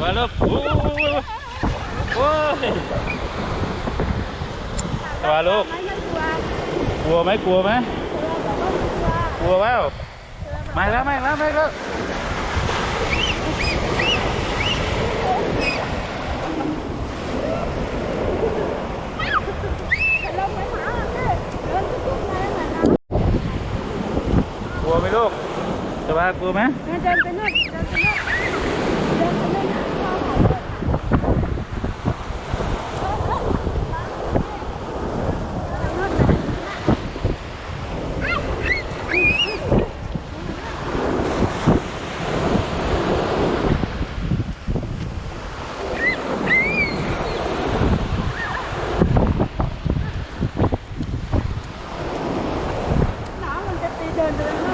มาลูกโอ้โอ้ยมาลูกกลัวไหมกลัวไหมกลัวแล้วม่แล้วไม่แล้วไม่แล้วกลัวไหมลูกจะว่ากลัวไหมไเดินไปนู่นเดินไปนู่น น้ำ